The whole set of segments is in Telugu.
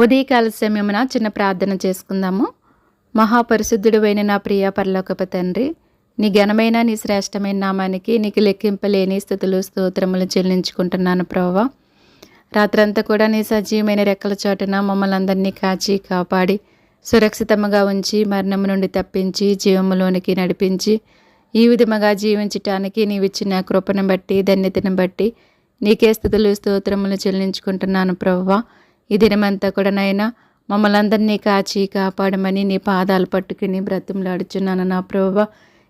ఉదయకాల సమయమున చిన్న ప్రార్థన చేసుకుందాము. మహాపరిశుద్ధుడువైన నా ప్రియ పరలోకప తండ్రి నీ ఘనమైన నీ శ్రేష్టమైన నామానికి నీకు లెక్కింపలేని స్థుతులు స్తోత్రములు చెల్లించుకుంటున్నాను ప్రభావ రాత్రంతా కూడా నీ సజీవమైన రెక్కల చోటున మమ్మల్ని అందరినీ కాచి కాపాడి సురక్షితముగా ఉంచి మరణము నుండి తప్పించి జీవములోనికి నడిపించి ఈ విధముగా జీవించటానికి నీవిచ్చిన కృపను బట్టి ధన్యతను బట్టి నీకే స్థుతులు స్తోత్రములు చెల్లించుకుంటున్నాను ప్రవ్వా. ఈ దినమంతా కూడా నైనా మమ్మల్ని అందరినీ కాచి కాపాడమని నీ పాదాలు పట్టుకుని బ్రతిమలాడుచున్నాను నా ప్రభువ.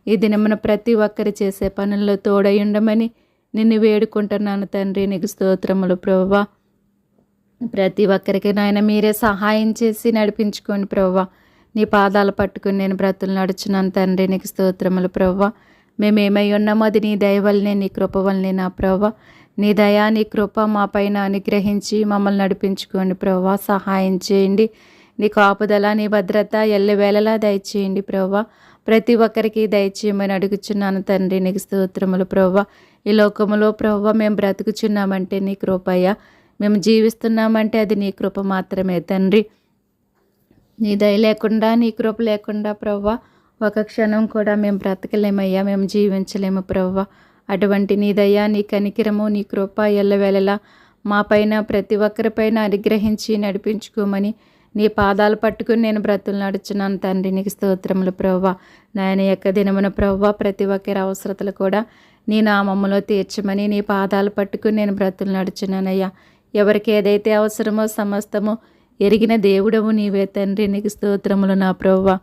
ఈ దినమున ప్రతి ఒక్కరు చేసే పనుల్లో తోడై ఉండమని నిన్ను వేడుకుంటున్నాను తండ్రి. నీకు స్తోత్రములు ప్రవ్వ ప్రతి ఒక్కరికి నాయన మీరే సహాయం చేసి నడిపించుకోండి ప్రవ్వ నీ పాదాలు పట్టుకుని నేను బ్రతులు నడుచున్నాను తండ్రి. నీకు స్తోత్రములు ప్రవ్వ మేమేమై ఉన్నామో అది నీ దయవల్లనే నీ కృప వల్లనే నా ప్రవ్వ. నీ దయా నీ కృప మా పైన అనుగ్రహించి మమ్మల్ని నడిపించుకోండి ప్రవ్వా. సహాయం చేయండి. నీ కాపుదల నీ భద్రత ఎల్లవేళలా దయచేయండి ప్రవ్వా. ప్రతి ఒక్కరికి దయచేయమని అడుగుచున్నాను తండ్రి నీకు స్తోత్రములు ప్రవ్వ. ఈ లోకములో ప్రవ్వ మేము బ్రతుకుచున్నామంటే నీ కృపయ్య మేము జీవిస్తున్నామంటే అది నీ కృప మాత్రమే తండ్రి. నీ దయ లేకుండా నీ కృప లేకుండా ప్రవ్వా. ఒక క్షణం కూడా మేము బ్రతకలేమయ్యా మేము జీవించలేము ప్రవ్వ. అటువంటి నీ దయ నీ కనికిరము నీ కృప ఎల్లవేళలా మా పైన ప్రతి ఒక్కరిపైన అనుగ్రహించి నడిపించుకోమని నీ పాదాలు పట్టుకుని నేను బ్రతులు నడుచున్నాను తండ్రి. నీకు స్తోత్రములు ప్రవ్వ. నాయన యొక్క దినమున ప్రవ్వ ప్రతి ఒక్కరి అవసరతలు కూడా నీ నామములో తీర్చమని నీ పాదాలు పట్టుకుని నేను బ్రతులు నడుచున్నానయ్యా. ఎవరికి ఏదైతే అవసరమో సమస్తమో ఎరిగిన దేవుడవు నీవే తండ్రి. నీకు స్తోత్రములు నా ప్రవ్వ.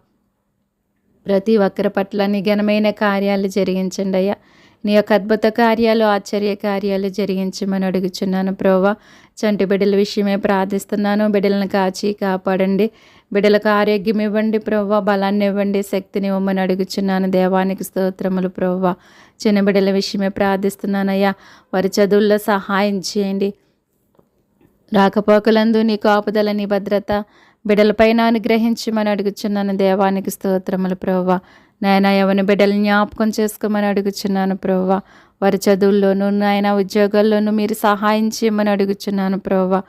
ప్రతి ఒక్కరి పట్ల నీ ఘనమైన కార్యాలు జరిగించండి అయ్యా. నీ యొక్క అద్భుత కార్యాలు ఆశ్చర్య కార్యాలు జరిగించమని అడుగుచున్నాను ప్రోవా చంటి బిడ్డల విషయమే ప్రార్థిస్తున్నాను. బిడ్డలను కాచి కాపాడండి. బిడ్డలకు ఆరోగ్యం ఇవ్వండి ప్రవ్వ. బలాన్ని ఇవ్వండి శక్తిని ఇవ్వమని అడుగుచున్నాను. దేవానికి స్తోత్రములు ప్రవ్వ. చిన్న బిడ్డల విషయమే ప్రార్థిస్తున్నానయ్యా వారి చదువుల్లో సహాయం చేయండి. రాకపోకలందు నీ కాపుదల నీ భద్రత బిడ్డలపైన అనుగ్రహించమని అడుగుచున్నాను. దేవానికి స్తోత్రములు ప్రవ్వ నాయన ఎవరిని బిడ్డలు జ్ఞాపకం చేసుకోమని అడుగుచున్నాను ప్రవ్వ వారి చదువుల్లోనూ నాయన ఉద్యోగాల్లోనూ మీరు సహాయం చేయమని అడుగుచున్నాను ప్రవ్వ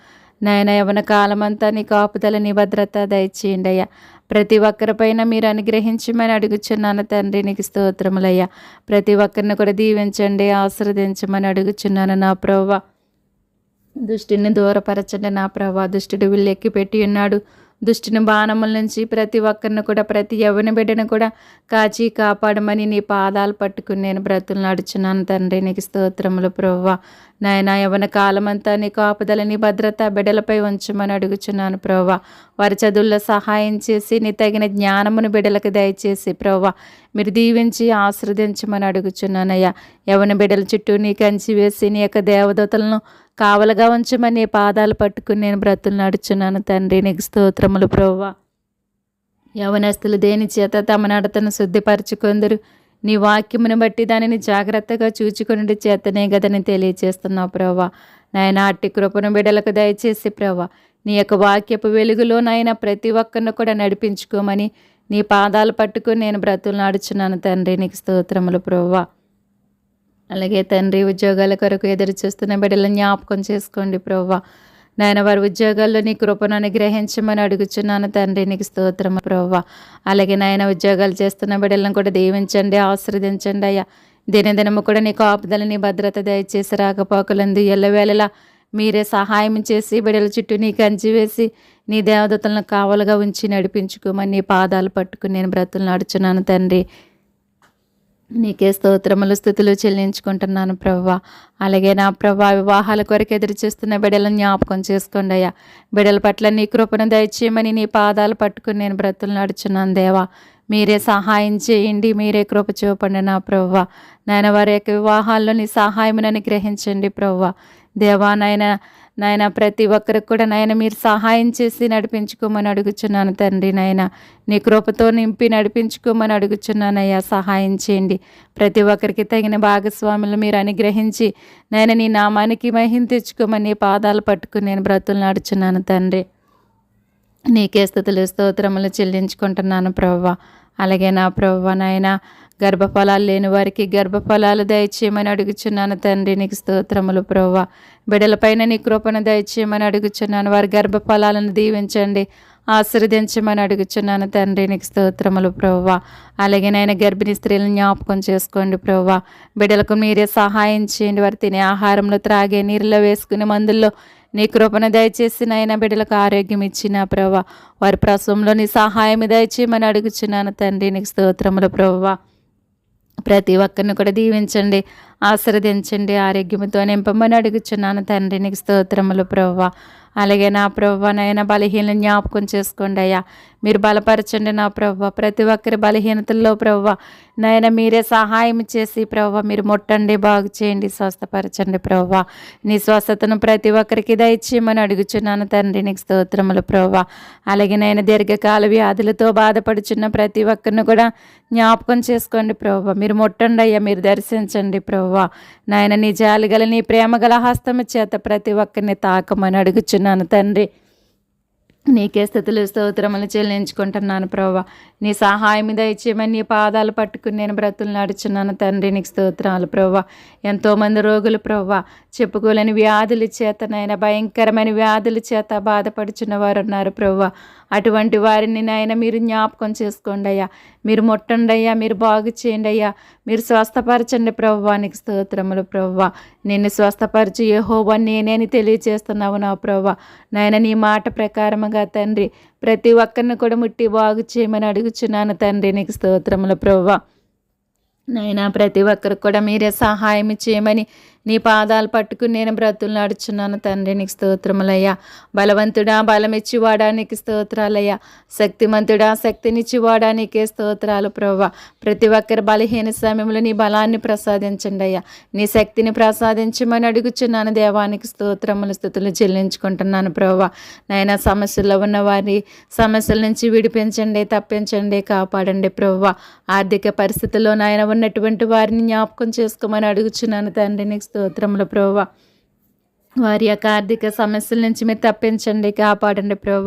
నాయన యవన కాలమంతా నీ కాపుదల నీ భద్రత దయచేయండి అయ్యా. ప్రతి ఒక్కరిపైన మీరు అనుగ్రహించమని అడుగుచున్నాను తండ్రి నీకు స్తోత్రములయ్యా ప్రతి ఒక్కరిని కూడా దీవించండి ఆశ్రదించమని అడుగుచున్నాను నా ప్రవ్వ దుష్టిని దూరపరచండి నా ప్రభా దుష్టుడు వీళ్ళు పెట్టి ఉన్నాడు. దుష్టిని బాణముల నుంచి ప్రతి ఒక్కరిని కూడా ప్రతి ఎవరిని బిడ్డను కూడా కాచి కాపాడమని నీ పాదాలు పట్టుకుని నేను బ్రతులు నడుచున్నాను తండ్రి. నీకు స్తోత్రములు ప్రవ్వ నాయన యవన కాలమంతా నీ కాపుదల నీ భద్రత బిడ్డలపై ఉంచమని అడుగుచున్నాను ప్రవ్వ వారి చదువుల్లో సహాయం చేసి నీ తగిన జ్ఞానమును బిడ్డలకు దయచేసి ప్రవ్వ మీరు దీవించి ఆశ్రదించమని అడుగుచున్నానయ్యా. యవన బిడ్డల చుట్టూ నీ కంచి వేసి నీ యొక్క దేవదూతలను కావలగా ఉంచమని పాదాలు పట్టుకుని నేను బ్రతులు నడుచున్నాను తండ్రి నీకు స్తోత్రములు ప్రవ్వ. యవనస్తులు దేని చేత తమ నడతను శుద్ధిపరచుకొందరు? నీ వాక్యమును బట్టి దానిని జాగ్రత్తగా చూచుకుని చేతనే గదని తెలియచేస్తున్నావు ప్రవ్వ. నాయన అట్టి కృపను బిడలకు దయచేసి ప్రవ్వ. నీ యొక్క వాక్యపు వెలుగులో నాయన ప్రతి ఒక్కరిని కూడా నడిపించుకోమని నీ పాదాలు పట్టుకుని నేను బ్రతులు నడుచున్నాను తండ్రి నీకు స్తోత్రములు ప్రభా అలాగే తండ్రి ఉద్యోగాల కొరకు ఎదురు చూస్తున్న బిడ్డలను జ్ఞాపకం చేసుకోండి ప్రవ్వా. నాయన వారి ఉద్యోగాల్లో నీ కృపను అనుగ్రహించమని అడుగుచున్నాను తండ్రి నీకు స్తోత్రం ప్రవ్వా. అలాగే నాయన ఉద్యోగాలు చేస్తున్న బిడ్డలను కూడా దీవించండి ఆశ్రదించండి అయ్యా. దినదినము కూడా నీకు ఆపుదల నీ భద్రత దయచేసి రాకపోకలందు ఎల్లవేళలా మీరే సహాయం చేసి బిడల చుట్టూ నీ కంచి వేసి నీ దేవదతలను కావలుగా ఉంచి నడిపించుకోమని నీ పాదాలు పట్టుకుని నేను బ్రతులు నడుచున్నాను తండ్రి. నీకే స్తోత్రములు స్థుతులు చెల్లించుకుంటున్నాను ప్రవ్వ అలాగే నా ప్రవ్వ వివాహాల కొరకు ఎదురు చూస్తున్న బిడలను జ్ఞాపకం చేసుకోండి అయ్యా. బిడల పట్ల నీ కృపను దయచేయమని నీ పాదాలు పట్టుకుని నేను బ్రతులు నడుచున్నాను దేవా. మీరే సహాయం చేయండి మీరే కృప చూపండి నా ప్రవ్వ నాయన వారి యొక్క వివాహాల్లో నీ సహాయమునని గ్రహించండి ప్రవ్వ దేవా నాయన నాయన ప్రతి ఒక్కరికి కూడా నాయన మీరు సహాయం చేసి నడిపించుకోమని అడుగుచున్నాను తండ్రి నాయన. నీ కృపతో నింపి నడిపించుకోమని అడుగుచున్నానయ్యా సహాయం చేయండి. ప్రతి ఒక్కరికి తగిన భాగస్వాములు మీరు అనుగ్రహించి నాయన నీ నామానికి మహిం తెచ్చుకోమని నీ పాదాలు పట్టుకుని నేను బ్రతులు నడుచున్నాను తండ్రి. నీకే స్థుతులు స్తోత్రములు చెల్లించుకుంటున్నాను ప్రవ్వ అలాగే నా ప్రవ్వ నాయన గర్భఫలాలు లేని వారికి గర్భఫలాలు దయచేయమని అడుగుచున్నాను తండ్రి నీకు స్తోత్రములు ప్రవ్వ. బిడలపైన నీ కృపను దయచేయమని అడుగుచున్నాను. వారి గర్భఫలాలను దీవించండి ఆశీర్వదించమని అడుగుచున్నాను తండ్రి నీకు స్తోత్రములు ప్రవ్వ. అలాగే నాయన గర్భిణీ స్త్రీలను జ్ఞాపకం చేసుకోండి ప్రవ్వ. బిడ్డలకు మీరే సహాయం చేయండి. వారు తినే ఆహారంలో త్రాగే నీరులో వేసుకునే మందుల్లో నీ కృపను దయచేసి నాయన బిడ్డలకు ఆరోగ్యం ఇచ్చిన ప్రభా వారి ప్రసవంలో నీ సహాయం దయచేయమని అడుగుచున్నాను తండ్రి నీకు స్తోత్రములు ప్రభా ప్రతి ఒక్కరిని కూడా దీవించండి. ఆశీర్వదించండి ఆరోగ్యంతో నింపమని అడుగుచున్నాను తండ్రి. నీకు స్తోత్రములు ప్రవ్వ. అలాగే నా ప్రవ్వ నైనా బలహీన జ్ఞాపకం చేసుకోండి అయ్యా. మీరు బలపరచండి నా ప్రవ్వ. ప్రతి ఒక్కరి బలహీనతల్లో ప్రవ్వ. నాయన మీరే సహాయం చేసి ప్రవ్వ మీరు ముట్టండి బాగు చేయండి స్వస్థపరచండి ప్రవ్వ. నీ స్వస్థతను ప్రతి ఒక్కరికి దయచేయమని అడుగుచున్నాను తండ్రి. నీకు స్తోత్రములు ప్రవ్వ. అలాగే నేను దీర్ఘకాల వ్యాధులతో బాధపడుచున్న ప్రతి ఒక్కరిని కూడా జ్ఞాపకం చేసుకోండి ప్రవ్వ. మీరు ముట్టండి అయ్యా మీరు దర్శించండి ప్రవ్వ. నాయన నీ జాలిగల నీ ప్రేమగల హస్తము చేత ప్రతి ఒక్కరిని తాకమని అడుగుచున్నాను తండ్రి. నీకే స్థితులు స్తోత్రములు చెల్లించుకుంటున్నాను ప్రభా నీ సహాయం దయచేయమని నీ పాదాలు పట్టుకుని నేను బ్రతులు నడుచున్నాను తండ్రి. నీకు స్తోత్రాలు ప్రభా ఎంతోమంది రోగులు ప్రభా చెప్పుకోలేని వ్యాధుల చేతనైనా భయంకరమైన వ్యాధుల చేత బాధపడుచున్న వారు ఉన్నారు ప్రభా అటువంటి వారిని నాయన మీరు జ్ఞాపకం చేసుకోండి అయ్యా. మీరు ముట్టండి అయ్యా. మీరు బాగు చేయండి అయ్యా. మీరు స్వస్థపరచండి ప్రవ్వానికి స్తోత్రములు ప్రవ్వ. నిన్ను స్వస్థపరచు యహోవా నేనేని తెలియచేస్తున్నావు నా ప్రవ్వ. నాయన నీ మాట ప్రకారముగా తండ్రి ప్రతి ఒక్కరిని కూడా ముట్టి బాగు చేయమని అడుగుచున్నాను తండ్రి. నీకు స్తోత్రములు ప్రవ్వ. నైనా ప్రతి ఒక్కరికి కూడా మీరే సహాయం చేయమని నీ పాదాలు పట్టుకుని నేను బ్రతులు నడుచున్నాను తండ్రి నీకు స్తోత్రములయ్యా. బలవంతుడా బలమిచ్చివాడా నీకు స్తోత్రాలయ్యా. శక్తిమంతుడా శక్తినిచ్చివాడా నీకే స్తోత్రాలు ప్రవ్వ. ప్రతి ఒక్కరి బలహీన సమయంలో నీ బలాన్ని ప్రసాదించండి అయ్యా నీ శక్తిని ప్రసాదించమని అడుగుచున్నాను దేవానికి స్తోత్రములు స్థుతులు చెల్లించుకుంటున్నాను ప్రవ్వ. నాయన సమస్యల్లో ఉన్న వారి సమస్యల నుంచి విడిపించండి తప్పించండి కాపాడండి ప్రవ్వ. ఆర్థిక పరిస్థితుల్లో నాయన ఉన్నటువంటి వారిని జ్ఞాపకం చేసుకోమని అడుగుచున్నాను తండ్రి నీకు స్తోత్రములు ప్రోవ వారి యొక్క ఆర్థిక సమస్యల నుంచి మీరు తప్పించండి కాపాడండి ప్రోవ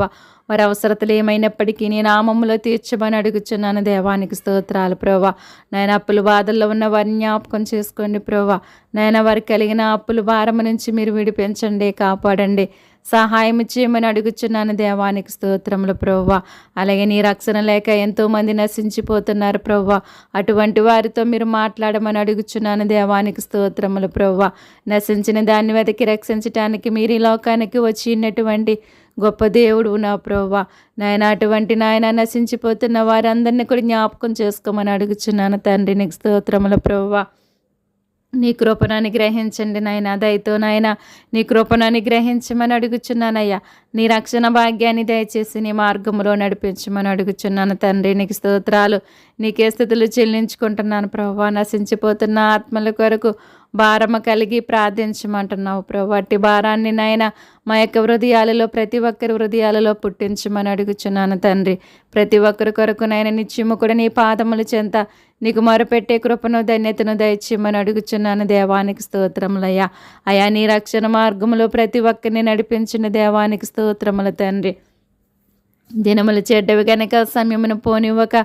వారి అవసరతలు ఏమైనప్పటికీ నేను నామములో తీర్చమని అడుగుచున్నాను దేవానికి స్తోత్రాలు ప్రభా నేను అప్పులు బాధల్లో ఉన్న వారిని జ్ఞాపకం చేసుకోండి ప్రభా నేను వారికి కలిగిన అప్పులు భారం నుంచి మీరు విడిపించండి కాపాడండి. సహాయం చేయమని అడుగుచున్నాను దేవానికి స్తోత్రములు ప్రవ్వ. అలాగే నీ రక్షణ లేక ఎంతోమంది నశించిపోతున్నారు ప్రవ్వ. అటువంటి వారితో మీరు మాట్లాడమని అడుగుచున్నాను దేవానికి స్తోత్రములు ప్రవ్వ. నశించిన దాన్ని వెతికి రక్షించటానికి మీరు ఈ లోకానికి వచ్చినటువంటి గొప్ప దేవుడు నా ప్రవ్వ. నాయన అటువంటి నాయన నశించిపోతున్న వారందరినీ కూడా జ్ఞాపకం చేసుకోమని అడుగుచున్నాను తండ్రి నీకు స్తోత్రముల ప్రవ్వ. నీ కృపను అనుగ్రహించండి నాయన దయతో నాయన నీ కృపను అనుగ్రహించమని అడుగుచున్నానయ్యా. నీ రక్షణ భాగ్యాన్ని దయచేసి నీ మార్గంలో నడిపించమని అడుగుచున్నాను తండ్రి. నీకు స్తోత్రాలు నీకే స్థితులు చెల్లించుకుంటున్నాను ప్రభావ నశించిపోతున్న ఆత్మల కొరకు భారము కలిగి ప్రార్థించమంటున్నావు ప్రభు. అట్టి భారాన్ని నాయన మా యొక్క హృదయాలలో ప్రతి ఒక్కరి హృదయాలలో పుట్టించమని అడుగుచున్నాను తండ్రి. ప్రతి ఒక్కరి కొరకు నాయన నిత్యము కూడా నీ పాదముల చెంత నీకు మొరపెట్టే కృపను ధన్యతను దయచేయమని అడుగుచున్నాను దేవానికి స్తోత్రములయ్యా. అయా నీ రక్షణ మార్గంలో ప్రతి ఒక్కరిని నడిపించిన దేవానికి స్తోత్రముల తండ్రి. దినములు చెడ్డవి కనుక సమయమును పోనివ్వక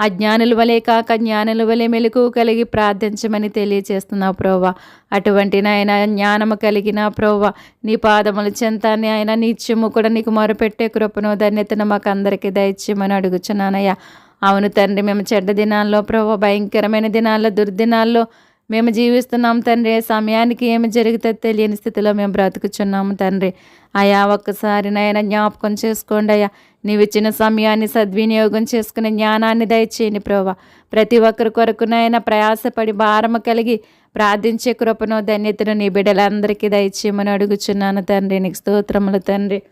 అజ్ఞానుల వలె కాక జ్ఞానుల వలె మెలకు కలిగి ప్రార్థించమని తెలియచేస్తున్నావు ప్రోవా అటువంటి నాయన జ్ఞానము కలిగిన ప్రోవా నీ పాదముల చింతాన్ని ఆయన నిత్యము కూడా నీకు మొరపెట్టే కృపను ధన్యతను మాకు అందరికీ దయచేయమని అడుగుచున్నానయ్యా. అవును తండ్రి మేము చెడ్డ దినాల్లో ప్రభు భయంకరమైన దినాల్లో దుర్దినాల్లో మేము జీవిస్తున్నాం తండ్రి. సమయానికి ఏమి జరుగుతుందో తెలియని స్థితిలో మేము బ్రతుకుచున్నాము తండ్రి. అయా ఒక్కసారి నాయన జ్ఞాపకం చేసుకోండి అయ్యా. నీవిచ్చిన సమయాన్ని సద్వినియోగం చేసుకునే జ్ఞానాన్ని దయచేయని ప్రోవా ప్రతి ఒక్కరి కొరకు ప్రయాసపడి భారము కలిగి ప్రార్థించే కృపను ధన్యతను నీ బిడ్డలందరికీ దయచేయమని అడుగుచున్నాను తండ్రి. నీకు స్తోత్రములు తండ్రి.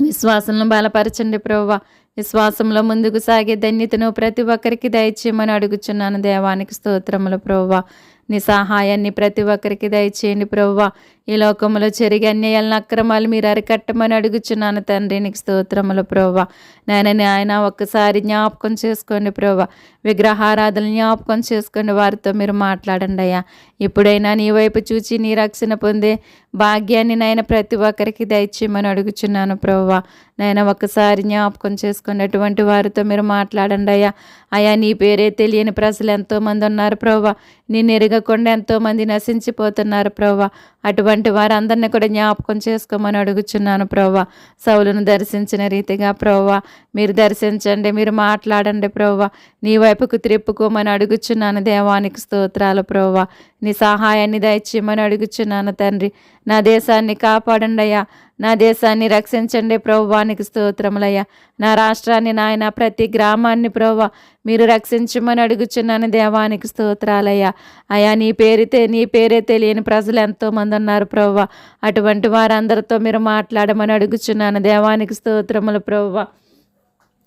విశ్వాసంలో బలపరచండి ప్రోవా విశ్వాసంలో ముందుకు సాగే ధన్యతను ప్రతి ఒక్కరికి దయచేయమని అడుగుచున్నాను. దేవానికి స్తోత్రములు ప్రోవా నీ సహాయాన్ని ప్రతి ఒక్కరికి దయచేయండి ప్రవ్వా. ఈ లోకంలో చెరిగి అన్యాయాలను అక్రమాలు మీరు అరికట్టమని అడుగుచున్నాను తండ్రి. నీకు స్తోత్రములు ప్రవ్వా. నేను ఆయన ఒక్కసారి జ్ఞాపకం చేసుకోండి ప్రవ్వా. విగ్రహారాధన జ్ఞాపకం చేసుకోండి. వారితో మీరు మాట్లాడండి అయ్యా. ఇప్పుడైనా నీ వైపు చూచి నీ రక్షణ పొందే భాగ్యాన్ని నాయన ప్రతి ఒక్కరికి దయచేయమని అడుగుచున్నాను ప్రవ్వా. నాయన ఒక్కసారి జ్ఞాపకం చేసుకోండి. అటువంటి వారితో మీరు మాట్లాడండి అయ్యా. అయా నీ పేరే తెలియని ప్రజలు ఎంతోమంది ఉన్నారు ప్రభా నిన్ను ఎరగకుండా ఎంతోమంది నశించిపోతున్నారు ప్రభా అటువంటి వారందరినీ కూడా జ్ఞాపకం చేసుకోమని అడుగుచున్నాను ప్రభా సౌలును దర్శించిన రీతిగా ప్రభా మీరు దర్శించండి మీరు మాట్లాడండి ప్రభా నీ వైపుకు త్రిప్పుకోమని అడుగుచున్నాను దేవానికి స్తోత్రాలు ప్రభా నీ సహాయాన్ని దయచేయమని అడుగుచున్నాను తండ్రి. నా దేశాన్ని కాపాడండి అయ్యా. నా దేశాన్ని రక్షించండి ప్రభువానికి స్తోత్రములయ్యా. నా రాష్ట్రాన్ని నాయన ప్రతి గ్రామాన్ని ప్రభు మీరు రక్షించమని అడుగుచున్నాను దేవానికి స్తోత్రాలయ్యా. అయా నీ పేరితే నీ పేరే తెలియని ప్రజలు ఎంతోమంది ఉన్నారు ప్రభు. అటువంటి వారందరితో మీరు మాట్లాడమని అడుగుచున్నాను దేవానికి స్తోత్రములు ప్రభు.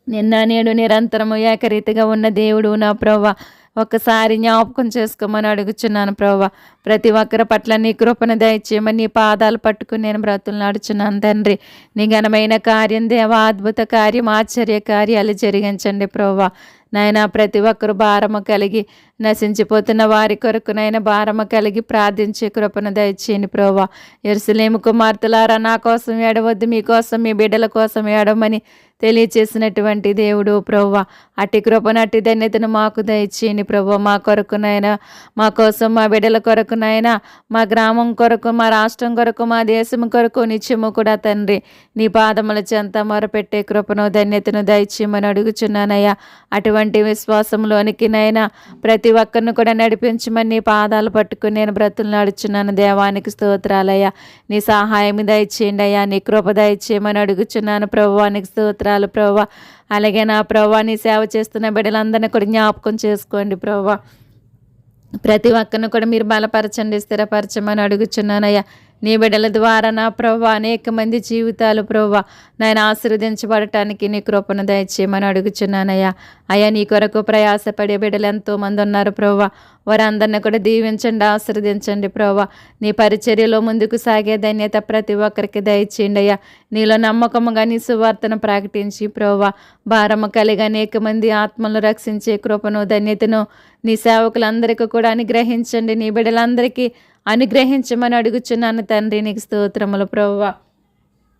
నిన్న నేడు నిరంతరము ఏకరీతిగా ఉన్న దేవుడు నా ప్రభు. ఒక్కసారి జ్ఞాపకం చేసుకోమని అడుగుచున్నాను ప్రభా ప్రతి ఒక్కరి పట్ల నీ కృపను దయచేయమని నీ పాదాలు పట్టుకుని నేను బ్రతులు నడుచున్నాను తండ్రి. నీ ఘనమైన కార్యం దేవ అద్భుత కార్యం ఆశ్చర్య కార్యాలు జరిగించండి ప్రభా నాయన ప్రతి ఒక్కరు భారము కలిగి నశించిపోతున్న వారి కొరకు నైనా భారము కలిగి ప్రార్థించే కృపను దయచేయని ప్రోవా ఎరుసలేము కుమార్తెలారా నా కోసం ఏడవద్దు మీకోసం మీ బిడ్డల కోసం ఏడవమని తెలియచేసినటువంటి దేవుడు ప్రవ్వ అట్టి కృపను అట్టి ధన్యతను మాకు దయచేయని ప్రభు మా కొరకునైనా మా కోసం మా బిడ్డల కొరకునైనా మా గ్రామం కొరకు మా రాష్ట్రం కొరకు మా దేశం కొరకు నిత్యము కూడా తండ్రి నీ పాదముల చెంత మొరపెట్టే కృపను ధన్యతను దయచేయమని అడుగుచున్నానయ్యా. అటువంటి విశ్వాసంలోనికి నైనా ప్రతి ఒక్కరిని కూడా నడిపించమని నీ పాదాలు పట్టుకుని నేను బ్రతులు నడుచున్నాను. దేవానికి స్తోత్రాలయ్యా. నీ సహాయం దయచేయండి అయ్యా. నీ కృప దయచేయమని అడుగుచున్నాను. ప్రభువానికి స్తోత్రాలు ప్రభు అలాగే నా ప్రభా నీ సేవ చేస్తున్న బిడ్డలందరినీ కూడా జ్ఞాపకం చేసుకోండి ప్రభు ప్రతి ఒక్కరిని కూడా మీరు బలపరచండి స్థిరపరచమని అడుగుచున్నానయ్యా నీ బిడ్డల ద్వారా నా ప్రభు అనేక మంది జీవితాలు ప్రభు నాయన ఆశీర్వదించబడటానికి నీ కృపను దయచేయమని అడుగుచున్నానయ్యా. అయ్యా నీ కొరకు ప్రయాసపడే బిడ్డలు ఎంతో మంది ఉన్నారు ప్రభు. వారందరిని కూడా దీవించండి ఆశీర్వదించండి ప్రభు. నీ పరిచర్యలో ముందుకు సాగే ధన్యత ప్రతి ఒక్కరికి దయచేయండి అయ్యా. నీలో నమ్మకముగా నీ సువార్తను ప్రకటించి ప్రభు భారము కలిగి అనేక మంది ఆత్మలను రక్షించే కృపను ధన్యతను నీ సేవకులందరికీ కూడా అనుగ్రహించండి. నీ బిడ్డలందరికీ అనుగ్రహించమని అడుగుచున్నాను తండ్రి నీకు స్తోత్రములు ప్రవ్వ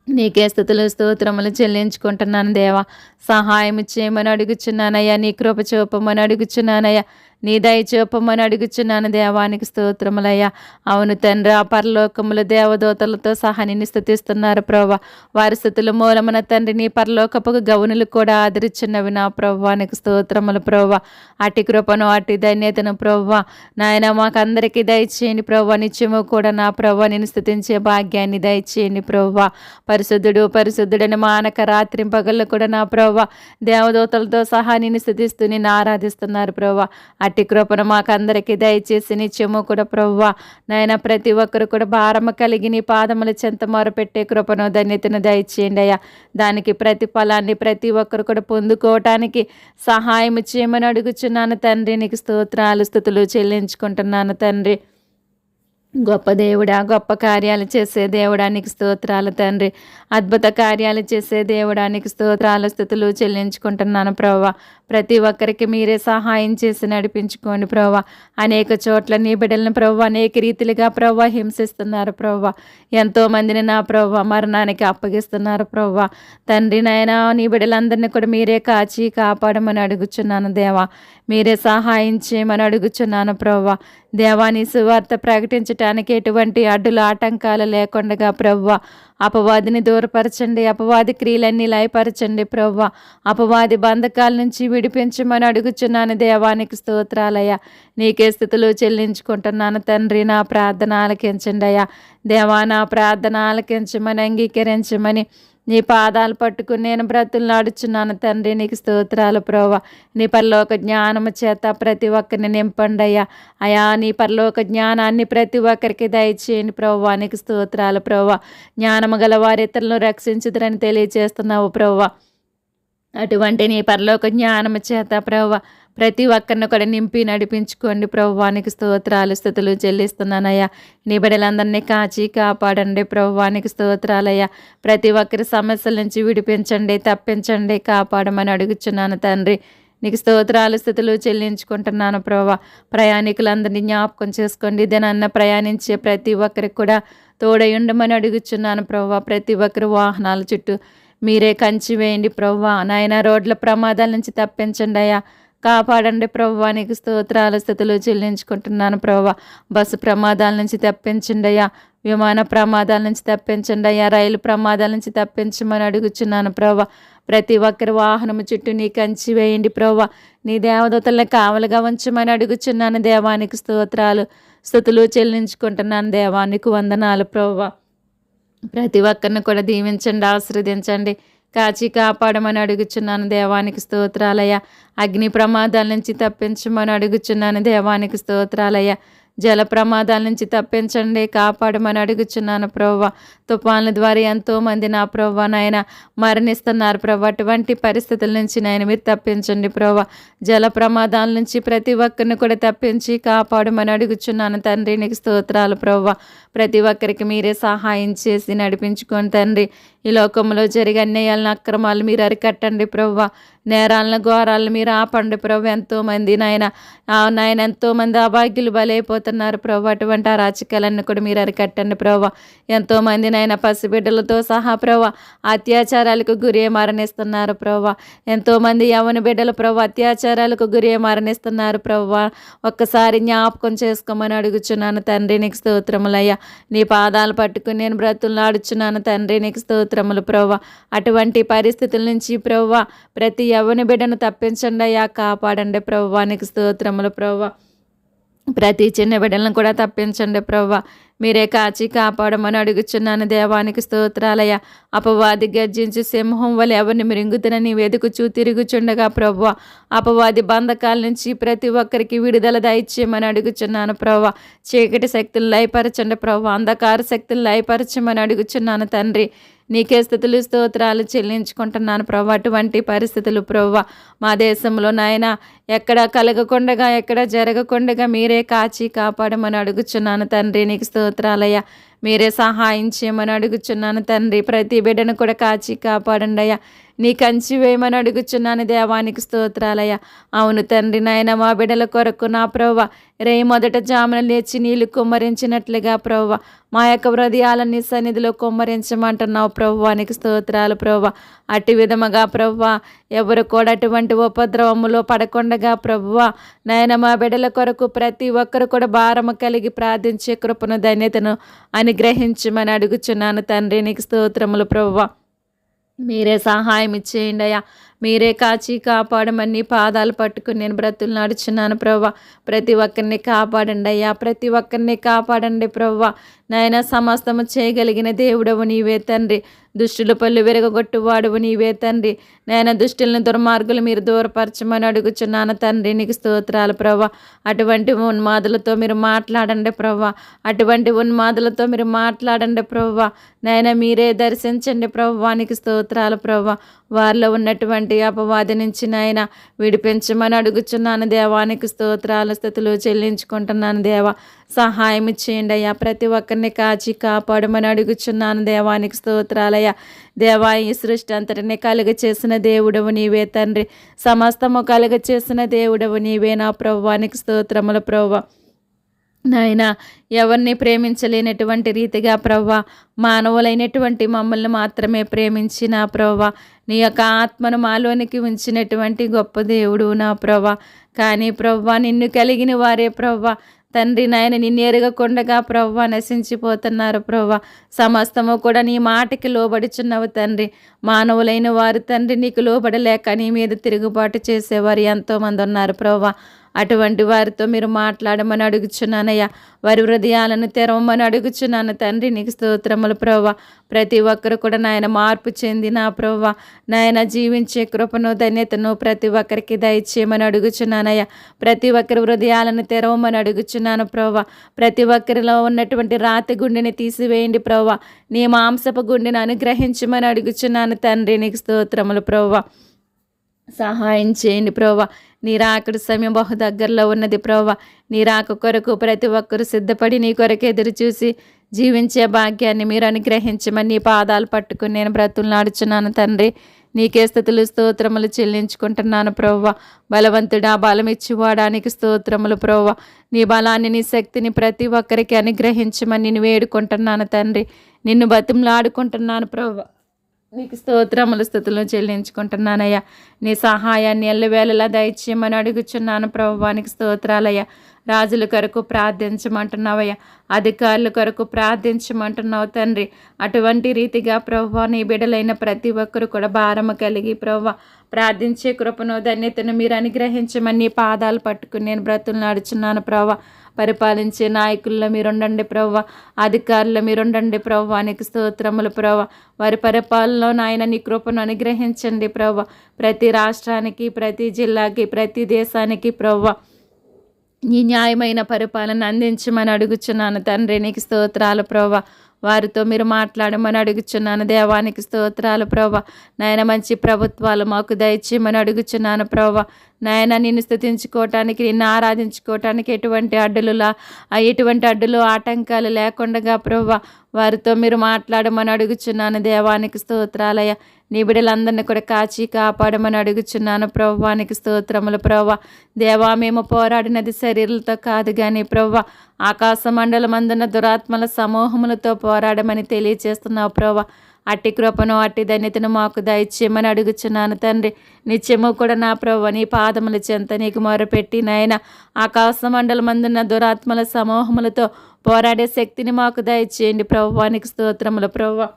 నీకే స్థుతులు స్తోత్రములు చెల్లించుకుంటున్నాను దేవా. సహాయం చేయమని అడుగుచున్నానయ్యా నీ కృప చూపమని అడుగుచున్నానయ్యా. నీ దయ చూపమని అడుగుచున్నాను దేవానికి స్తోత్రములయ్యా. అవును తండ్రి ఆ పరలోకములు దేవదూతలతో సహా నిన్ను స్థుతిస్తున్నారు ప్రభా వారి స్థుతుల మూలమున తండ్రి నీ పరలోకపు గౌనులు కూడా ఆదరించినవి నా ప్రభానికి స్తోత్రములు ప్రభా అటి కృపను అటి ధన్యతను ప్రభా నాయన మాకందరికీ దయచేయండి ప్రభా నిత్యము కూడా నా ప్రభా నేను స్థుతించే భాగ్యాన్ని దయచేయండి ప్రభా పరిశుద్ధుడు పరిశుద్ధుడని మానక రాత్రి పగళ్ళు కూడా నా ప్రభా దేవదూతలతో సహా నిన్ను స్థుతిస్తూ నేను ఆరాధిస్తున్నారు ప్రభా అట్టి కృపను మాకందరికీ దయచేసి నిత్యము కూడా ప్రవ్వా. నాయన ప్రతి ఒక్కరు కూడా భారము కలిగి నీ పాదముల చెంత మొరపెట్టే కృపను ధన్యతను దయచేయండి అయ్యా. దానికి ప్రతిఫలాన్ని ప్రతి ఒక్కరు కూడా పొందుకోవటానికి సహాయం చేయమని అడుగుచున్నాను తండ్రి. నీకు స్తోత్రాలు స్థుతులు చెల్లించుకుంటున్నాను తండ్రి. గొప్ప దేవుడా గొప్ప కార్యాలు చేసే దేవుడా నీకు స్తోత్రాలు తండ్రి. అద్భుత కార్యాలు చేసే దేవుడానికి స్తోత్రాల స్థుతులు చెల్లించుకుంటున్నాను ప్రభా ప్రతి ఒక్కరికి మీరే సహాయం చేసి నడిపించుకోండి ప్రభా అనేక చోట్ల నీ బిడ్డలను ప్రభు అనేక రీతిలుగా ప్రభా హింసిస్తున్నారు ప్రభా ఎంతో మందిని నా ప్రభా మరణానికి అప్పగిస్తున్నారు ప్రభా తండ్రి నాయన నీ బిడ్డలందరినీ కూడా మీరే కాచి కాపాడమని అడుగుచున్నాను దేవా. మీరే సహాయం చేయమని అడుగుచున్నాను ప్రభా దేవాని సువార్త ప్రకటించటానికి ఎటువంటి అడ్డులు ఆటంకాలు లేకుండా ప్రవ్వ. అపవాదిని దూరపరచండి అపవాది క్రియలన్నీ లయపరచండి ప్రవ్వ. అపవాది బంధకాల నుంచి విడిపించమని అడుగుచున్నాను దేవానికి స్తోత్రాలయ్య. నీకే స్థితులు చెల్లించుకుంటున్నాను తండ్రి నా ప్రార్థన ఆలకించండి అయ్యా. దేవా నా ప్రార్థన ఆలకించమని అంగీకరించమని నీ పాదాలు పట్టుకుని నేను బ్రతులు నడుచున్నాను. తండ్రి నీకు స్తోత్రాలు ప్రోవా నీ పరలోక జ్ఞానము చేత ప్రతి ఒక్కరిని నింపండి అయ్యా అయా నీ పరలోక జ్ఞానాన్ని ప్రతి ఒక్కరికి దయచేయండి ప్రోవా నీకు స్తోత్రాలు ప్రోవా జ్ఞానము గల వారి ఇతరులను రక్షించుదరని తెలియజేస్తున్నావు ప్రోవా అటువంటి నీ పరలోక జ్ఞానము చేత ప్రోవా ప్రతి ఒక్కరిని కూడా నింపి నడిపించుకోండి ప్రభువానికి స్తోత్రాలు స్థుతులు చెల్లిస్తున్నానయ్యా. నీ బిడ్డలందరినీ కాచి కాపాడండి ప్రభువానికి స్తోత్రాలయ్యా. ప్రతి ఒక్కరి సమస్యల నుంచి విడిపించండి తప్పించండి కాపాడమని అడుగుచున్నాను తండ్రి. నీకు స్తోత్రాలు స్థితులు చెల్లించుకుంటున్నాను ప్రభా ప్రయాణికులందరినీ జ్ఞాపకం చేసుకోండి. దినన్న ప్రయాణించే ప్రతి ఒక్కరికి కూడా తోడయుండమని అడుగుచున్నాను ప్రభా ప్రతి ఒక్కరు వాహనాల చుట్టూ మీరే కంచి వేయండి ప్రవ్వా. నాయన రోడ్ల ప్రమాదాల నుంచి తప్పించండి అయ్యా. కాపాడండి ప్రవ్వా. నీకు స్తోత్రాల స్థితులు చెల్లించుకుంటున్నాను ప్రవ్వా. బస్సు ప్రమాదాల నుంచి తప్పించండి అయ్యా. విమాన ప్రమాదాల నుంచి తప్పించండి అయ్యా. రైలు ప్రమాదాల నుంచి తప్పించమని అడుగుచున్నాను ప్రవ్వా. ప్రతి ఒక్కరి వాహనము చుట్టూ నీ కంచి వేయండి ప్రవ్వా. నీ దేవదూతల్ని కావలుగా ఉంచమని అడుగుచున్నాను దేవానికి స్తోత్రాలు స్థుతులు చెల్లించుకుంటున్నాను దేవానికి వందనాలు ప్రవ్వా. ప్రతి ఒక్కరిని కూడా దీవించండి ఆశీర్వదించండి. కాచి కాపాడమని అడుగుచున్నాను దేవానికి స్తోత్రాలయ్య. అగ్ని ప్రమాదాల నుంచి తప్పించమని అడుగుచున్నాను దేవానికి స్తోత్రాలయ్య. జల ప్రమాదాల నుంచి తప్పించండి కాపాడమని అడుగుచున్నాను ప్రవ్వ. తుఫాన్ల ద్వారా ఎంతోమంది నా ప్రవ్వ నాయన మరణిస్తున్నారు ప్రవ్వ. అటువంటి పరిస్థితుల నుంచి నాయన మీరు తప్పించండి ప్రవ్వ. జల ప్రమాదాల నుంచి ప్రతి ఒక్కరిని కూడా తప్పించి కాపాడమని అడుగుచున్నాను తండ్రి నీకు స్తోత్రాలు ప్రవ్వ. ప్రతి ఒక్కరికి మీరే సహాయం చేసి నడిపించుకోండి తండ్రి. ఈ లోకంలో జరిగే అన్యాయాలను అక్రమాలు మీరు అరికట్టండి ప్రభు నేరాలను ఘోరాలను మీరు ఆపండి ప్రభు ఎంతోమంది నాయన నాయన ఎంతోమంది అభాగ్యులు బలైపోతున్నారు ప్రభు అటువంటి ఆ రాజకీయాలన్నీ కూడా మీరు అరికట్టండి ప్రభు ఎంతోమంది నాయన పసిబిడ్డలతో సహా ప్రభు అత్యాచారాలకు గురి మరణిస్తున్నారు ప్రభు ఎంతోమంది యవన బిడ్డలు ప్రభు అత్యాచారాలకు గురి మరణిస్తున్నారు ప్రభు ఒక్కసారి జ్ఞాపకం చేసుకోమని అడుగుచున్నాను తండ్రి నీకు స్తోత్రములయ్యా. నీ పాదాలు పట్టుకుని నేను బ్రతులు ఆడుచున్నాను తండ్రి నీకు స్తోత్రములు ప్రవ్వ. అటువంటి పరిస్థితుల నుంచి ప్రవ్వ. ప్రతి యవ్వని బిడ్డను తప్పించండి అయ్యా కాపాడండి ప్రవ్వానికి స్తోత్రములు ప్రవ్వ. ప్రతి చిన్న బిడ్డలను కూడా తప్పించండి ప్రవ్వ. మీరే కాచి కాపాడమని అడుగుచున్నాను దేవానికి స్తోత్రాలయ అపవాది గర్జించి సింహం వల్ల ఎవరిని మృంగుతునని వెతుకుచూ తిరుగుచుండగా ప్రభువ అపవాది బంధకాల నుంచి ప్రతి ఒక్కరికి విడుదల దయచేయమని అడుగుచున్నాను ప్రభు చీకటి శక్తులు లయపరచండి ప్రభు అంధకార శక్తులు లయపరచమని అడుగుచున్నాను తండ్రి. నీకే స్థితులు స్తోత్రాలు చెల్లించుకుంటున్నాను ప్రభు అటువంటి పరిస్థితులు ప్రభు మా దేశంలో నాయన ఎక్కడ కలగకుండగా ఎక్కడ జరగకుండగా మీరే కాచి కాపాడమని అడుగుచున్నాను తండ్రి. నీకు స్తోత్రాలయ్యా. మీరే సహాయం చేయమని అడుగుచున్నాను తండ్రి. ప్రతి బిడ్డను కూడా కాచి కాపాడండి అయ్యా. నీ కంచి వేయమని అడుగుచున్నాను దేవానికి స్తోత్రాలయ అవును తండ్రి నాయన మా బిడల కొరకు నా ప్రవ్వ రే మొదట జామున లేచి నీళ్ళు కుమ్మరించినట్లుగా ప్రవ్వ. మా యొక్క హృదయాలని సన్నిధిలో కుమ్మరించమంటున్నావు ప్రవ్వానికి స్తోత్రాలు ప్రవ్వ. అటు విధముగా ప్రవ్వ ఎవరు కూడా అటువంటి ఉపద్రవములో పడకుండగా ప్రవ్వ నాయన మా బిడల కొరకు ప్రతి ఒక్కరు కూడా భారము కలిగి ప్రార్థించే కృపను ధన్యతను అనుగ్రహించమని అడుగుచున్నాను తండ్రి నీకు స్తోత్రములు ప్రవ్వ. మీరే సహాయం ఇచ్చేయండి అయ్యా. మీరే కాచి కాపాడమని పాదాలు పట్టుకుని నేను బ్రతులు నడుచున్నాను ప్రవ్వ. ప్రతి ఒక్కరిని కాపాడండి అయ్యా. ప్రతి ఒక్కరిని కాపాడండి ప్రవ్వ. నాయన సమస్తము చేయగలిగిన దేవుడవు నీవే తండ్రి. దుష్టుల పళ్ళు విరగొట్టువాడువు నీవే తండ్రి. నాయన దుష్టులను దుర్మార్గులు మీరు దూరపరచమని అడుగుచున్నాను తండ్రి. నీకు స్తోత్రాలు ప్రవ్వ. అటువంటి ఉన్మాదులతో మీరు మాట్లాడండి ప్రవ్వ. అటువంటి ఉన్మాదులతో మీరు మాట్లాడండి ప్రవ్వ. నాయన మీరే దర్శించండి ప్రవ్వానికి స్తోత్రాలు ప్రవ్వ. వారిలో ఉన్నటువంటి అపవాది నుంచి నాయన విడిపించమని అడుగుచున్నాను దేవానికి స్తోత్రాల స్థితులు చెల్లించుకుంటున్నాను దేవా. సహాయం చేయండి అయ్యా. ప్రతి ఒక్కరిని కాచి కాపాడమని అడుగుచున్నాను దేవానికి స్తోత్రాలయ్యా దేవా ఈ సృష్టి అంతటిని కలుగ చేసిన దేవుడవు నీవే తండ్రి. సమస్తము కలుగ చేసిన దేవుడవు నీవే నా ప్రభువానికి స్తోత్రముల ప్రభు నాయన ఎవరిని ప్రేమించలేనటువంటి రీతిగా ప్రవ్వ. మానవులైనటువంటి మమ్మల్ని మాత్రమే ప్రేమించి నా ప్రవ్వ. నీ యొక్క ఆత్మను మాలోనికి ఉంచినటువంటి గొప్ప దేవుడు నా ప్రవ్వ. కానీ ప్రవ్వ నిన్ను కలిగిన వారే ప్రవ్వ. తండ్రి నాయన నిన్ను ఎరగకుండగా ప్రవ్వ నశించిపోతున్నారు ప్రవ్వ. సమస్తము కూడా నీ మాటకి లోబడుచున్నవు తండ్రి. మానవులైన వారు తండ్రి నీకు లోబడలేక నీ మీద తిరుగుబాటు చేసేవారు ఎంతోమంది ఉన్నారు ప్రవ్వ. అటువంటి వారితో మీరు మాట్లాడమని అడుగుచున్నానయ్యా. వారి హృదయాలను తెరవమని అడుగుచున్నాను. తండ్రి నీకు స్తోత్రములు ప్రవ్వ. ప్రతి ఒక్కరు కూడా నాయన మార్పు చెంది నా ప్రవ్వ. నాయన జీవించే కృపను ధన్యతను ప్రతి ఒక్కరికి దయచేయమని అడుగుచున్నానయ్యా. ప్రతి ఒక్కరి హృదయాలను తెరవమని అడుగుచున్నాను ప్రవ్వ. ప్రతి ఒక్కరిలో ఉన్నటువంటి రాతి గుండెని తీసివేయండి ప్రవ్వ. నీ మాంసపు గుండెని అనుగ్రహించమని అడుగుచున్నాను తండ్రి నీకు స్తోత్రములు ప్రవ్వ. సహాయం చేయండి ప్రభా నీరాకుడు సమయం బహు దగ్గరలో ఉన్నది ప్రోవా నీరాకు కొరకు ప్రతి ఒక్కరూ సిద్ధపడి నీ కొరకు ఎదురు చూసి జీవించే భాగ్యాన్ని మీరు అనుగ్రహించమని నీ పాదాలు పట్టుకుని నేను బ్రతులు నాడుచున్నాను తండ్రి. నీకే స్థుతులు స్తోత్రములు చెల్లించుకుంటున్నాను ప్రవ్వ. బలవంతుడా బలమిచ్చివాడానికి స్తోత్రములు ప్రవ్వ. నీ బలాన్ని నీ శక్తిని ప్రతి ఒక్కరికి అనుగ్రహించమని నేను వేడుకుంటున్నాను తండ్రి. నిన్ను బతిమలాడుకుంటున్నాను ప్రవ్వ. నీకు స్తోత్రముల స్థుతులను చెల్లించుకుంటున్నానయ్యా. నీ సహాయాన్ని ఎల్లవేళలా దయచేయమని అడుగుచున్నాను ప్రభువానికి స్తోత్రాలయ్యా. రాజుల కొరకు ప్రార్థించమంటున్నావయ్యా అధికారుల కొరకు ప్రార్థించమంటున్నావు తండ్రి. అటువంటి రీతిగా ప్రభు నీ బిడలైన ప్రతి ఒక్కరు కూడా భారము కలిగి ప్రభు ప్రార్థించే కృపను ధన్యతను మీరు అనుగ్రహించమని నీ పాదాలు పట్టుకుని నేను బ్రతులు నడుచున్నాను ప్రభు పరిపాలించే నాయకుల్లో మీరుండండి ప్రవ్వ అధికారులు మీరుండండి ప్రవ్వ నీకు స్తోత్రములు ప్రవ్వ వారి పరిపాలనలో నాయన నీ కృపను అనుగ్రహించండి ప్రవ్వ ప్రతి రాష్ట్రానికి ప్రతి జిల్లాకి ప్రతి దేశానికి ప్రవ్వ నీ న్యాయమైన పరిపాలన అందించమని అడుగుచున్నాను. తండ్రి నీకు స్తోత్రాలు ప్రభా వారితో మీరు మాట్లాడమని అడుగుచున్నాను. దేవానికి స్తోత్రాలు ప్రభా నాయన మంచి ప్రభుత్వాలు మాకు దయచేయమని అడుగుచున్నాను ప్రభా నాయన నిన్ను స్థుతించుకోవటానికి నిన్ను ఆరాధించుకోవటానికి ఎటువంటి అడ్డులులా ఎటువంటి అడ్డులు ఆటంకాలు లేకుండా ప్రభా వారితో మీరు మాట్లాడమని అడుగుచున్నాను. దేవానికి స్తోత్రాలయ నీ బిడ్డలందరినీ కూడా కాచి కాపాడమని అడుగుచున్నాను. ప్రభువానికి స్తోత్రములు ప్రవ్వ దేవా మేము పోరాడినది శరీరాలతో కాదు కానీ ప్రభ ఆకాశ మండలం అందున దురాత్మల సమూహములతో పోరాడమని తెలియచేస్తున్నావు ప్రభా అట్టి కృపను అట్టి ధన్యతను మాకు దయచేయమని అడుగుచున్నాను తండ్రి. నిత్యము కూడా నా ప్రభు నీ పాదముల చెంత నీకు మొరపెట్టి నాయన ఆకాశ మండలం అందున్న దురాత్మల సమూహములతో పోరాడే శక్తిని మాకు దయచేయండి ప్రభువానికి స్తోత్రములు ప్రభు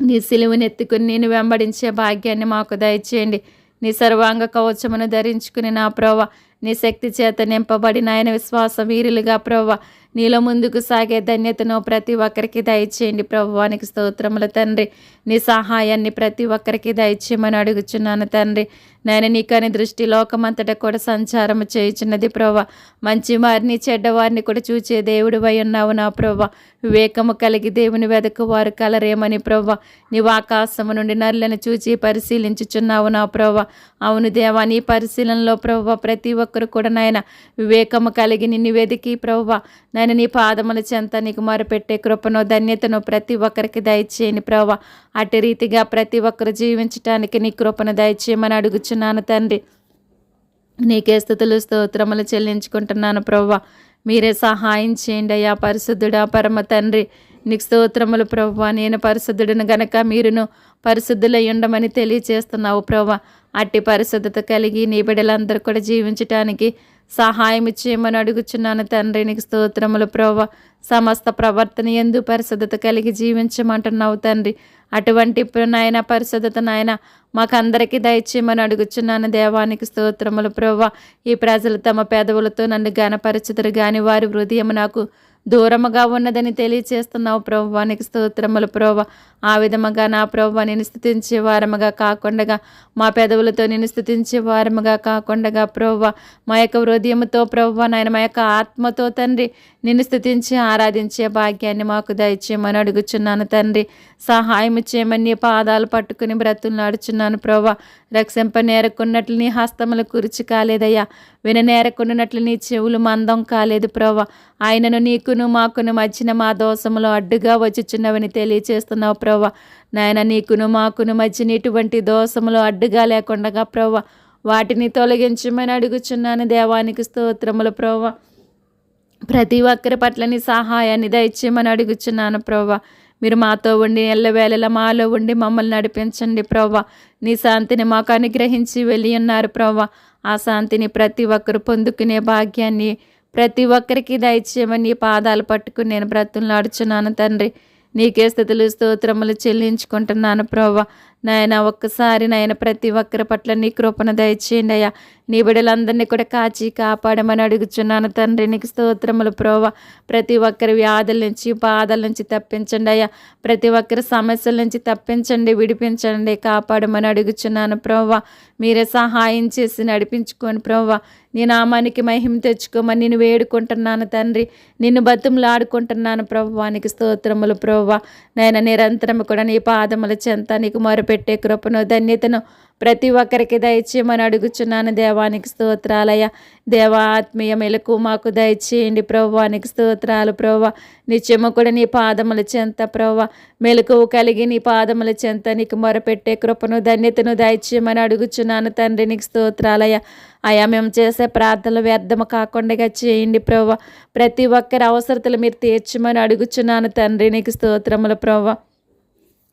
నీ సిలువను ఎత్తుకుని నేను వెంబడించే భాగ్యాన్ని మాకు దయచేయండి. నీ సర్వాంగ కవచమును ధరించుకుని నా ప్రభ నీ శక్తి చేత నింపబడిన ఆయన విశ్వాస వీరులుగా ప్రభ నీలో ముందుకు సాగే ధన్యతను ప్రతి ఒక్కరికి దయచేయండి. ప్రభువానికి స్తోత్రముల తండ్రి. నీ సహాయాన్ని ప్రతి ఒక్కరికి దయచేయమని అడుగుచున్నాను తండ్రి. నేను నీకని దృష్టి లోకమంతటా కూడా సంచారం చేయుచున్నది ప్రభా మంచి వారిని చెడ్డవారిని కూడా చూచే దేవుడు అయి ఉన్నావు నా ప్రభా వివేకము కలిగి దేవుని వెదకు వారు కలరేమని ప్రభా నీవు ఆకాశము నుండి నరులను చూచి పరిశీలించుచున్నావు నా ప్రభా అవును దేవా నీ పరిశీలనలో ప్రభా ప్రతి ఒక్కరు కూడా నాయన వివేకము కలిగి నిన్ను వెదికి ప్రభా నేను నీ పాదముల చెంత నీకు మొరపెట్టే కృపను ధన్యతను ప్రతి ఒక్కరికి దయచేయని ప్రభా అటు రీతిగా ప్రతి ఒక్కరు జీవించటానికి నీ కృపను దయచేయమని అడుగుచున్నాను తండ్రి. నీకే స్థుతులు స్తోత్రములు చెల్లించుకుంటున్నాను ప్రవ్వ. మీరే సహాయం చేయండి అయ్యా పరిశుద్ధుడా పరమ తండ్రి. నీకు స్తోత్రములు ప్రవ్వ. నేను పరిశుద్ధుడిని గనక మీరును పరిశుద్ధులై ఉండమని తెలియచేస్తున్నావు ప్రవ్వ. అట్టి పరిశుద్ధత కలిగి నీ బిడ్డలందరూ కూడా జీవించటానికి సహాయం ఇచ్చేయమని అడుగుచున్నాను తండ్రి. నీకు స్తోత్రములు ప్రవ్వ. సమస్త ప్రవర్తన ఎందు పరిశుద్ధత కలిగి జీవించమంటున్నావు తండ్రి. అటువంటి నాయన పరిశుద్ధత నాయన మాకందరికీ దయచేయమని అడుగుచున్నాను. దేవానికి స్తోత్రములు ప్రవ్వ ఈ ప్రజలు తమ పెదవులతో నన్ను గనపరచుదురు గాని వారి హృదయం నాకు దూరముగా ఉన్నదని తెలియచేస్తున్నావు ప్రభువానికి స్తోత్రములు ప్రోవ ఆ విధముగా నా ప్రభు నేను స్థుతించే వారముగా కాకుండా మా పెదవులతో నేను స్థుతించే వారముగా కాకుండా ప్రోవ మా యొక్క హృదయంతో ప్రభు నాయన మా యొక్క ఆత్మతో తండ్రి నిన్ను స్థుతించి ఆరాధించే భాగ్యాన్ని మాకు దయచేయమని అడుగుచున్నాను తండ్రి. సహాయం చేయమని పాదాలు పట్టుకుని బ్రతులు నడుచున్నాను ప్రభా రక్షింప నేరకున్నట్లు నీ హస్తములు కురిచి కాలేదయ్యా. విన నేరకున్నట్లు నీ చెవులు మందం కాలేదు ప్రభా ఆయనను నీకు మాకును మధ్యన మా దోషములు అడ్డుగా వచ్చుచున్నవని తెలియచేస్తున్నావు ప్రవ్వ. నాయన నీకును మాకును మధ్యన ఇటువంటి దోషములు అడ్డుగా లేకుండా ప్రవ్వ. వాటిని తొలగించమని అడుగుచున్నాను దేవానికి స్తోత్రములు ప్రవ్వ. ప్రతి ఒక్కరి పట్ల నీ సహాయాన్ని దయచేయమని అడుగుచున్నాను ప్రవ్వ. మీరు మాతో ఉండి ఎల్లవేళలా మాలో ఉండి మమ్మల్ని నడిపించండి ప్రవ్వ. నీ శాంతిని మాకు అనుగ్రహించి వెళ్ళి ఉన్నారు ప్రవ్వ. ఆ శాంతిని ప్రతి ఒక్కరు పొందుకునే భాగ్యాన్ని ప్రతి ఒక్కరికి దయచేయమని పాదాలు పట్టుకుని నేను బ్రతులు నడుచున్నాను తండ్రి. నీకే స్థితులు స్తోత్రములు చెల్లించుకుంటున్నాను ప్రభా. నాయన ఒక్కసారి నాయన ప్రతి ఒక్కరి పట్ల నీ కృపను దయచేయండి అయ్యా. నీ బిడ్డలందరినీ కూడా కాచి కాపాడమని అడుగుచున్నాను తండ్రి. నీకు స్తోత్రములు ప్రోవ ప్రతి ఒక్కరి వ్యాధుల నుంచి బాధల నుంచి తప్పించండి అయ్యా. ప్రతి ఒక్కరి సమస్యల నుంచి తప్పించండి విడిపించండి కాపాడమని అడుగుచున్నాను ప్రోవ మీరే సహాయం చేసి నడిపించుకోండి ప్రోవ నీ నామానికి మహిమ తెచ్చుకోమని నేను వేడుకుంటున్నాను తండ్రి. నిన్ను బతుములాడుకుంటున్నాను ప్రభువానికి స్తోత్రములు ప్రోవ నేను నిరంతరం కూడా నీ పాదముల చెంత నీకు పెట్టే కృపను ధన్యతను ప్రతి ఒక్కరికి దయచేయమని అడుగుచున్నాను. దేవానికి స్తోత్రాలయ దేవా ఆత్మీయ మెలకు మాకు దయచేయండి ప్రభువానికి స్తోత్రాలు ప్రవ్వ. నిత్యము కూడా నీ పాదముల చెంత ప్రవ్వ. మెలకువ కలిగి నీ పాదముల చెంత నీకు మొరపెట్టే కృపను ధన్యతను దయచేయమని అడుగుచున్నాను. తండ్రి నీకు స్తోత్రాలయ అయా మేము చేసే ప్రార్థనలు వ్యర్థము కాకుండా చేయండి ప్రవ్వ. ప్రతి ఒక్కరి అవసరతలు మీరు తీర్చమని అడుగుచున్నాను. తండ్రి నీకు స్తోత్రముల ప్రవ్వ.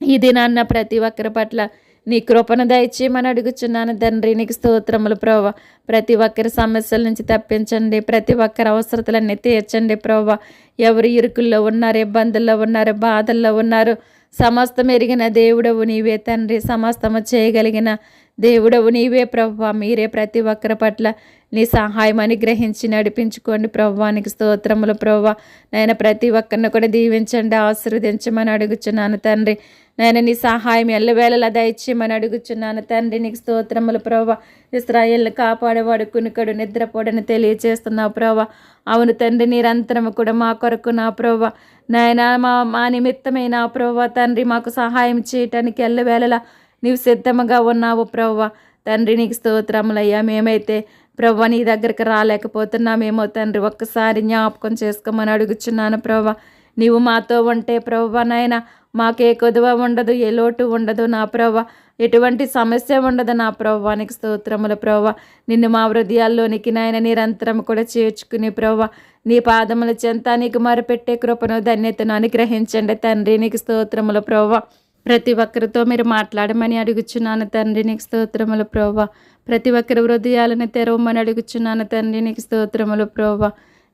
ఈ దినాన్న ప్రతి ఒక్కరి పట్ల నీ కృపను దయచేయమని అడుగుచున్నాను. తండ్రి నీకు స్తోత్రములు ప్రోవ ప్రతి ఒక్కరి సమస్యల నుంచి తప్పించండి. ప్రతి ఒక్కరి అవసరతలన్నీ తీర్చండి ప్రభా ఎవరు ఇరుకుల్లో ఉన్నారు ఇబ్బందుల్లో ఉన్నారు బాధల్లో ఉన్నారు సమస్తం ఎరిగిన దేవుడవు నీవే తండ్రి. సమస్తము చేయగలిగిన దేవుడవు నీవే ప్రవ్వ మీరే ప్రతి ఒక్కరి పట్ల నీ సహాయం అనుగ్రహించి నడిపించుకోండి ప్రవ్వానికి స్తోత్రములు ప్రవ్వ. నేను ప్రతి ఒక్కరిని కూడా దీవించండి ఆశీర్వదించమని అడుగుచున్నాను తండ్రి. నేను నీ సహాయం ఎల్లవేళలా దయచేయమని అడుగుచున్నాను తండ్రి. నీకు స్తోత్రములు ప్రవ్వ. ఇస్రాయిల్ని కాపాడేవాడు కునుకడు నిద్రపోడని తెలియచేస్తున్నావు ప్రవ్వ. అవును తండ్రి నిరంతరము కూడా మా కొరకు నా ప్రవ్వ. నాయన మా మా నిమిత్తమైన ప్రవ్వ తండ్రి. మాకు సహాయం చేయటానికి ఎల్లవేళలా నీవు సిద్ధముగా ఉన్నావు ప్రవ్వ. తండ్రి నీకు స్తోత్రములయ్యా. మేమైతే ప్రవ్వ నీ దగ్గరికి రాలేకపోతున్నామేమో తండ్రి. ఒక్కసారి జ్ఞాపకం చేసుకోమని అడుగుచున్నాను ప్రవ్వ. నీవు మాతో ఉంటే ప్రవ్వ నాయన మాకే కొదువ ఉండదు ఏ లోటు ఉండదు నా ప్రవ్వ. ఎటువంటి సమస్య ఉండదు నా ప్రవ్వానికి స్తోత్రముల ప్రవ్వ. నిన్ను మా హృదయాల్లోనికి నాయన నిరంతరం కూడా చేర్చుకుని ప్రవ్వ. నీ పాదముల చెంత నీకు మరపెట్టే కృపను ధన్యతను అనుగ్రహించండి తండ్రి. నీకు స్తోత్రముల ప్రవ్వ. ప్రతి ఒక్కరితో మీరు మాట్లాడమని అడుగుచున్నాను తండ్రి నీకు స్తోత్రములు ప్రోవ ప్రతి ఒక్కరి హృదయాలను తెరవమని అడుగుచున్నాను తండ్రి నీకు స్తోత్రములు ప్రోవ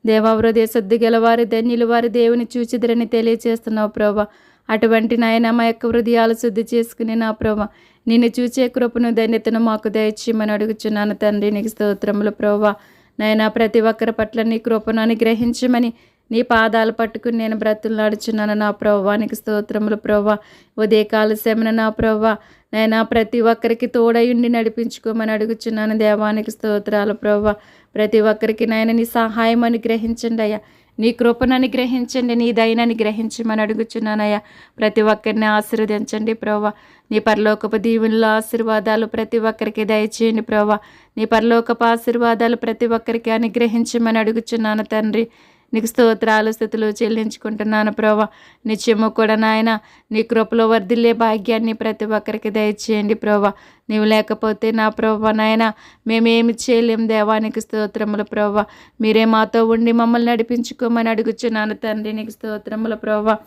దేవా హృదయ శుద్ధి గలవారు ధన్యులు వారి దేవుని చూచిదరని తెలియజేస్తున్నావు ప్రోవ అటువంటి నాయన మా యొక్క హృదయాలు శుద్ధి చేసుకుని నా ప్రోవ నిన్ను చూచే కృపను ధన్యతను మాకు దయచేయమని అడుగుచున్నాను తండ్రి నీకు స్తోత్రములు ప్రోవ నాయన ప్రతి ఒక్కరి పట్ల నీ కృపను అనుగ్రహించమని నీ పాదాలు పట్టుకుని నేను బ్రతులు నడుచున్నాను. నా ప్రభానికి స్తోత్రములు ప్రభా ఉదయకాల శమన నా ప్రవ్వ. నైనా ప్రతి ఒక్కరికి తోడయుండి నడిపించుకోమని అడుగుచున్నాను. దేవానికి స్తోత్రాలు ప్రవ్వ. ప్రతి ఒక్కరికి నాయన నీ సహాయం అనుగ్రహించండి అయ్యా. నీ కృపను అనుగ్రహించండి నీ దయనని గ్రహించమని అడుగుచున్నానయ్యా ప్రతి ఒక్కరిని ఆశీర్వదించండి ప్రవ్వ. నీ పరలోకపు దీవుల్లో ఆశీర్వాదాలు ప్రతి ఒక్కరికి దయచేయండి ప్రవ్వ. నీ పరలోకపు ఆశీర్వాదాలు ప్రతి ఒక్కరికి అనుగ్రహించమని అడుగుచున్నాను తండ్రి. నీకు స్తోత్రాలు స్థితులు చెల్లించుకుంటున్నాను ప్రభా. నిత్యము కూడా నాయన నీ కృపలో వర్ధిల్లే భాగ్యాన్ని ప్రతి ఒక్కరికి దయచేయండి ప్రభా. నీవు లేకపోతే నా ప్రభా నాయన మేమేమి చేయలేం దేవానికి స్తోత్రములు ప్రభా. మీరే మాతో ఉండి మమ్మల్ని నడిపించుకోమని అడుగుచున్నాను తండ్రి నీకు స్తోత్రములు ప్రభా.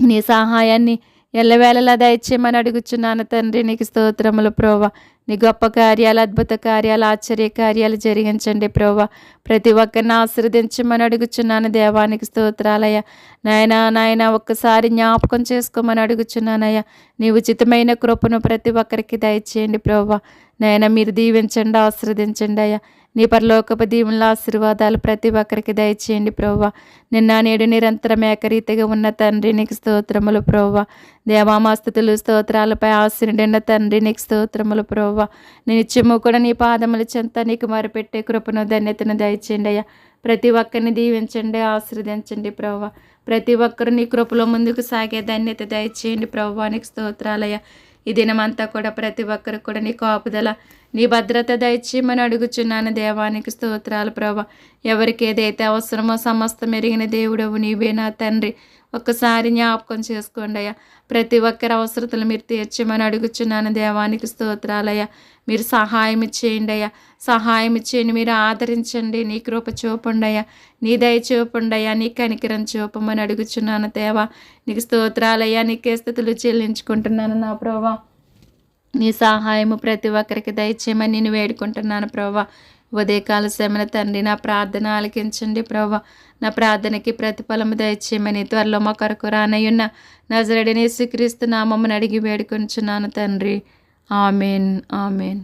నీ సహాయాన్ని ఎల్లవేళలా దయచేయమని అడుగుచున్నాను తండ్రి. నీకు స్తోత్రములు ప్రోవా నీ గొప్ప కార్యాలు అద్భుత కార్యాలు ఆశ్చర్య కార్యాలు జరిగించండి ప్రోవా ప్రతి ఒక్కరిని ఆశీర్వదించమని అడుగుచున్నాను దేవానికి స్తోత్రాలయ్యా. నాయన నాయన ఒక్కసారి జ్ఞాపకం చేసుకోమని అడుగుచున్నానయ్యా. నీ ఉచితమైన కృపను ప్రతి ఒక్కరికి దయచేయండి ప్రోవా నాయన మీరు దీవించండి ఆశీర్వదించండి అయ్యా. నీ పరలోకపు దీవుల ఆశీర్వాదాలు ప్రతి ఒక్కరికి దయచేయండి ప్రోవ్వ. నిన్న నేడు నిరంతరం ఏకరీతిగా ఉన్న తండ్రి నీకు స్తోత్రములు ప్రోవ్వ. దేవామాస్తుతులు స్తోత్రాలపై ఆశీనుడిన తండ్రి నీకు స్తోత్రములు ప్రోవ్వ. నేను కూడా నీ పాదముల చెంత నీకు మరిపెట్టే కృపను ధన్యతను దయచేయండి అయ్యా. ప్రతి ఒక్కరిని దీవించండి ఆశీర్వదించండి ప్రవ్వ. ప్రతి ఒక్కరు నీ కృపలో ముందుకు సాగే ధన్యత దయచేయండి ప్రవ్వానికి స్తోత్రాలయ్య. ఈ దినమంతా కూడా ప్రతి ఒక్కరికి కూడా నీ కాపుదల నీ భద్రత దయచేయమని అడుగుచున్నాను దేవానికి స్తోత్రాలు ప్రభా. ఎవరికి ఏదైతే అవసరమో సమస్తం మెరిగిన దేవుడవు నీవే నా తండ్రి. ఒక్కసారి జ్ఞాపకం చేసుకోండి అయ్యా. ప్రతి ఒక్కరి అవసరతలు మీరు తీర్చమని అడుగుచున్నాను దేవానికి స్తోత్రాలయ్యా మీరు సహాయం ఇచ్చేయండి అయ్యా. సహాయం ఇచ్చేయండి మీరు ఆదరించండి. నీ కృప చూపండి అయ్యా. నీ దయ చూపండి అయ్యా. నీ కనికరం చూపమని అడుగుచున్నాను దేవా. నీకు స్తోత్రాలయ్యా నీకే స్థితులు చెల్లించుకుంటున్నాను నా ప్రభా. నీ సహాయము ప్రతి ఒక్కరికి దయచేయమని నేను వేడుకుంటున్నాను ప్రభా. ఉదయకాల శమన తండ్రి నా ప్రార్థన ఆలకించండి ప్రభా. నా ప్రార్థనకి ప్రతిఫలము దయచేయమని త్వరలో మా కొరకు రానయ్యున్న నజరడిని శ్రీక్రీస్తు నామమ్మని అడిగి వేడుకొంచున్నాను తండ్రి. Amen amen.